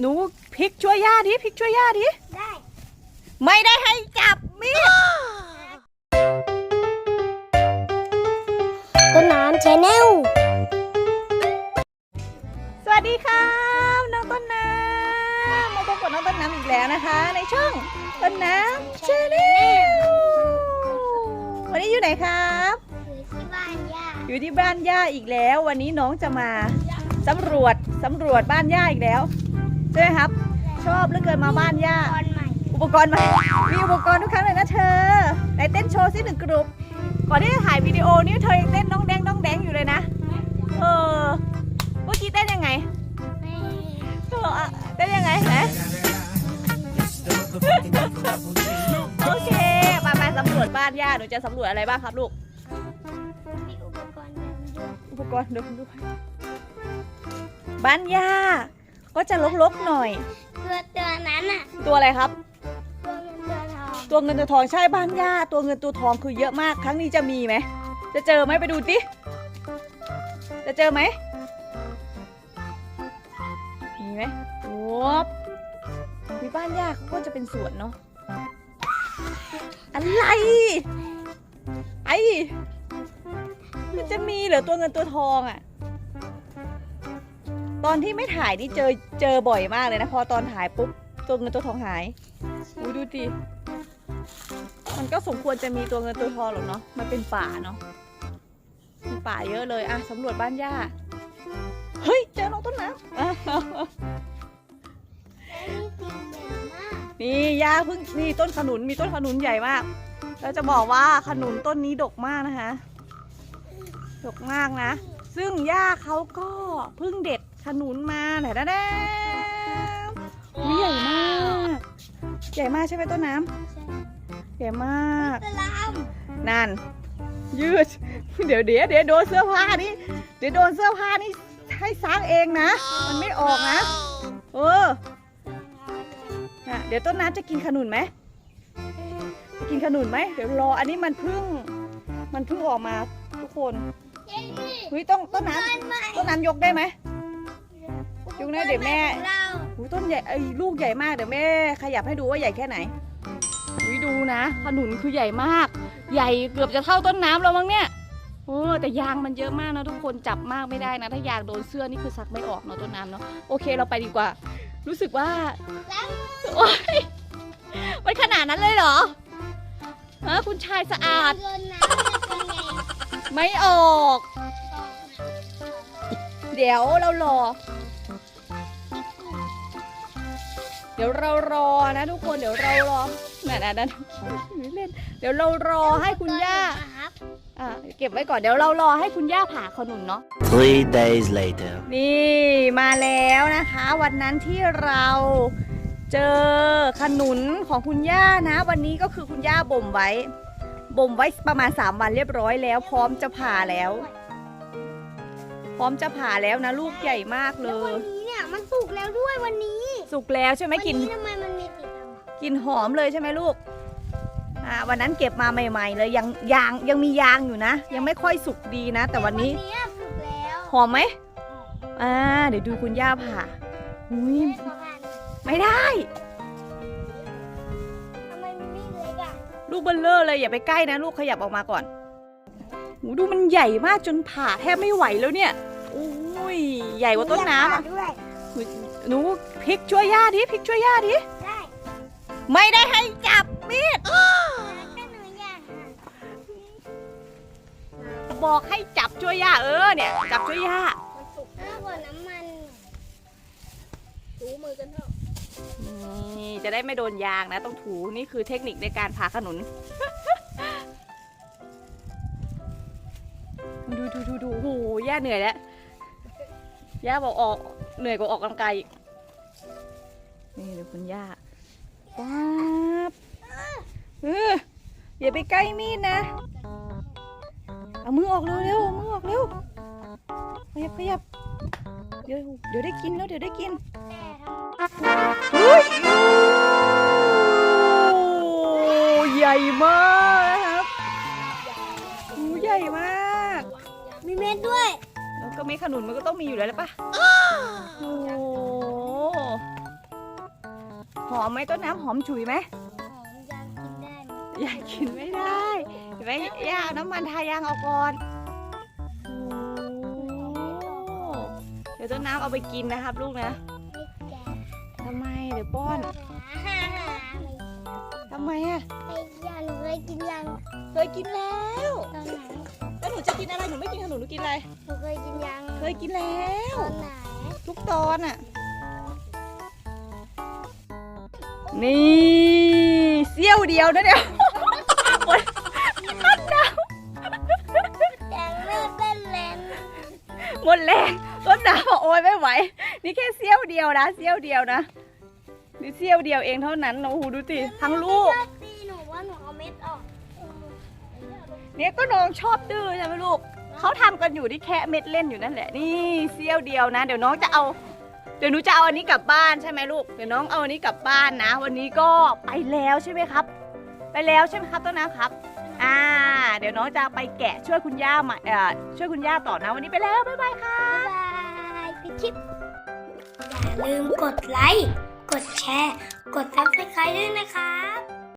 หนูพลิกช่วยย่าดิพลิกช่วยย่าดิได้ ไม่ได้ให้จับมีดต้นน้ำชาแนลสวัสดีครับน้องต้นน้ำมาพบกับน้องต้นน้ำอีกแล้วนะคะ ในช่องต้นน้ำชาแนลวันนี้อยู่ไหนครับ อยู่ที่บ้านย่าอยู่ที่บ้านย่าอีกแล้ว วันนี้น้องจะมาสำรวจสำรวจบ้านย่าอีกแล้ว ใช่ไหมครับ ชอบเหลือเกินมาบ้านย่า ตอนใหม่ อุปกรณ์ใหม่มีอุปกรณ์ทุกครั้งเลยนะเธอไหนเต้นโชว์สิหนึ่งกลุ่มก่อนที่จะถ่ายวิดีโอนี่เธอยังเต้นน้องแดงน้องแดงอยู่เลยนะ เออ เมื่อกี้เต้นยังไงไม่เอออะเต้นยังไงฮะโอเคมามาสำรวจบ้านย่าหนูจะสำรวจอะไรบ้างครับลูก มีอุปกรณ์เดินด้วยอุปกรณ์เดูดูบ้านย่า ก็จะลกๆหน่อย ตัวตัวนั้นอะตัวอะไรครับ ตัวเงินตัวทองตัวเงินตัวทองใช่บ้านย่าตัวเงินตัวทองคือเยอะมาก ครั้งนี้จะมีไหมจะเจอไหมไปดูดิจะเจอไหมมีไหมโอ้มีบ้านย่าเขาก็จะเป็นสวนเนาะอะไรไอ้มันจะมีเหรอตัวเงินตัวทองอะ ตอนที่ไม่ถ่ายนี่เจอเจอบ่อยมากเลยนะ พอตอนถ่ายปุ๊บตัวเงินตัวทองหายอุ้ยดูดิมันก็สมควรจะมีตัวเงินตัวทองหรอกเนาะมันเป็นป่าเนาะมีป่าเยอะเลยอะสำรวจบ้านย่าเฮ้ยเจอน้องต้นน้ำอะนี่จริงใหญ่มากนี่ย่าเพิ่งนี่ต้นขนุนมีต้นขนุนใหญ่มากเราจะบอกว่าขนุนต้นนี้ดกมากนะคะดกมากนะ ซึ่งย่าเขาก็เพิ่งเด็ดขนุนมาไหนด้ด้อุ๊ยใหญ่มาก ใหญ่มากใช่ไหมต้นน้ำใหญ่มากนั่น ยืด เดี๋ยวเดี๋ยวเดี๋ยวโดนเสื้อผ้านี่เดี๋ยวโดนเสื้อผ้านี่ให้ซักเองนะ มันไม่ออกนะเออนะเดี๋ยวต้นน้ำจะกินขนุนไหมจะกินขนุนไหมเดี๋ยวรออันนี้มันเพิ่ง มันเพิ่งออกมาทุกคน เย้นี่เฮ้ยต้องต้นน้ต้นใหม่ำต้นน้ำยกได้ไหมยุงนะเดี๋ยวแม่ของเราหูต้นใหญ่ไอ้ยลูกใหญ่มากเดี๋ยวแม่ ขยับให้ดูว่าใหญ่แค่ไหนวิดูนะขนุนคือใหญ่มาก ใหญ่เกือบจะเท่าต้นน้ำแล้วมั้งเนี่ยโอ้แต่ยางมันเยอะมากนะทุกคนจับมากไม่ได้นะ ถ้ายางโดนเสื้อนี่คือซักไม่ออกเนาะต้นน้ำเนาะโอเคเราไปดีกว่า รู้สึกว่าแล้วโอ๊ยมันขนาดนั้นเลยเหรอฮะคุณชายสะอาด ไงไม่ออก เดี๋ยวเรารอ เดี๋ยวเรารอนะทุกคนเดี๋ยวเรารอนั่นนั่นนั่นเล่นเดี๋ยวเรารอให้คุณย่าครับอะเก็บไว้ก่อนเดี๋ยวเรารอให้คุณย่าผ่าขนุนเนาะ Three days later. นี่มาแล้วนะคะ วันนั้นที่เราเจอขนุนของคุณย่านะ วันนี้ก็คือคุณย่าบ่มไว้ บ่มไว้ประมาณ 3 วันเรียบร้อยแล้ว พร้อมจะผ่าแล้ว พร้อมจะผ่าแล้วนะลูกใหญ่มากเลแล้ววัย นนี้เนี่ยมันสุกแล้วด้วยวันนี้สุกแล้วใช่ไหมวันกลินนี้ทำไมมันมีสีดำกลินหอมเลยใช่ไหมลูกอ่าวันนั้นเก็บมาใหม่ ๆ เลยยังยางยังมียางอยู่นะ ยังไม่ค่อยสุกดีนะ แต่วันนี้วันนี้สุกแล้วหอมไหมอ่าเดี๋ยวดูคุณย่าผ่าอุ้ยแม่ประมาณไม่ได้ กเบลเลอร์เลยอย่าไปใกล้นะ ลูกขยับออกมาก่อนหูดูมันใหญ่มากจนผ่าแทบไม่ไหวแล้วเนี่ยอุ้ยใหญ่กว่าต้นน้ำอะด้วยหนูพลิกช่วยย่าดิพลิกช่วยย่าดิได้ไม่ได้ให้จับมีดแค่หนูอยากอะบอกให้จับช่วยย่าเออเนี่ย จับช่วยย่ามันสุกมากกว่าน้ำมันถูมือกันเถอะ นี่จะได้ไม่โดนยางนะ ต้องถูนี่คือเทคนิคในการผ่าขนุน ดูดูดูดูโอ้โหย่าเหนื่อยแล้วย่าบอกออกเหนื่อยกว่าออกกำลังกายอีกนี่เดี๋ยวคุณย่าป๊าบเอออย่าไปใกล้มีดนะ เอามือออกเร็วเร็วมือออกเร็วขยับขยับเดี๋ยวเดี๋ยวได้กินแล้วเดี๋ยวได้กิน เฮ้ยโอ้ใหญ่มากนะครับโอ้ใหญ่มาก มีเม็ดด้วย แล้วก็เม็ดขนุนมันก็ต้องมีอยู่แล้วหรือปะโอ้หอมไหมต้นน้ำหอมฉุยไหมหอมยางกินได้ไหมยายกินไม่ได้เห็นไหมย่าเอาน้ำมันทายางเอาก่อนโอ้เดี๋ยวต้นน้ำเอาไปกินนะครับลูกนะไม่แก่ทำไม เดี๋ยวป้อนฮ่าฮ่าทำไมอะไอ้ยาหนูเคยกินยังเคยกินแล้วตอนไหนแล้วหนูจะกินอะไรหนูไม่กินขนมหนูกินอะไรหนูเคยกินยังเคยกินแล้วตอนไหนทุกตอนอะนี่เสี้ยวเดียวนะเดี๋ยวหมดต้นน้แดงเลือดเต้นเลนำหมดแรงต้นน้ำบอกโอ๊ยไม่ไหว นี่แค่เสี้ยวเดียวนะเสี้ยวเดียวนะ นี่เสี้ยวเดียวเองเท่านั้นนะโอ้โหดูสิทั้งลูก ตีหนูว่าหนูเอาเม็ดออกเนี่ยก็น้องชอบดื้อใช่ไหมลูกเขาทำกันอยู่ที่แค่เม็ดเล่นอยู่นั่นแหละ นี่เสี้ยวเดียวนะ เดี๋ยวน้องจะเอา เดี๋ยวหนูจะเอาอันนี้กลับบ้านใช่ไหมลูก เดี๋ยวน้องเอาอันนี้กลับบ้านนะ วันนี้ก็ไปแล้วใช่ไหมครับ ไปแล้วใช่ไหมครับต้นน้ำครับ อ่า เดี๋ยวน้องจะไปแกะช่วยคุณย่ามาเอ่อช่วยคุณย่าต่อนะ วันนี้ไปแล้วบ๊ายบายค่ะบ๊ายบายพี่ทิพย์อย่าลืมกดไลค์ กดแชร์ กดซับสไครต์ด้วยนะครับ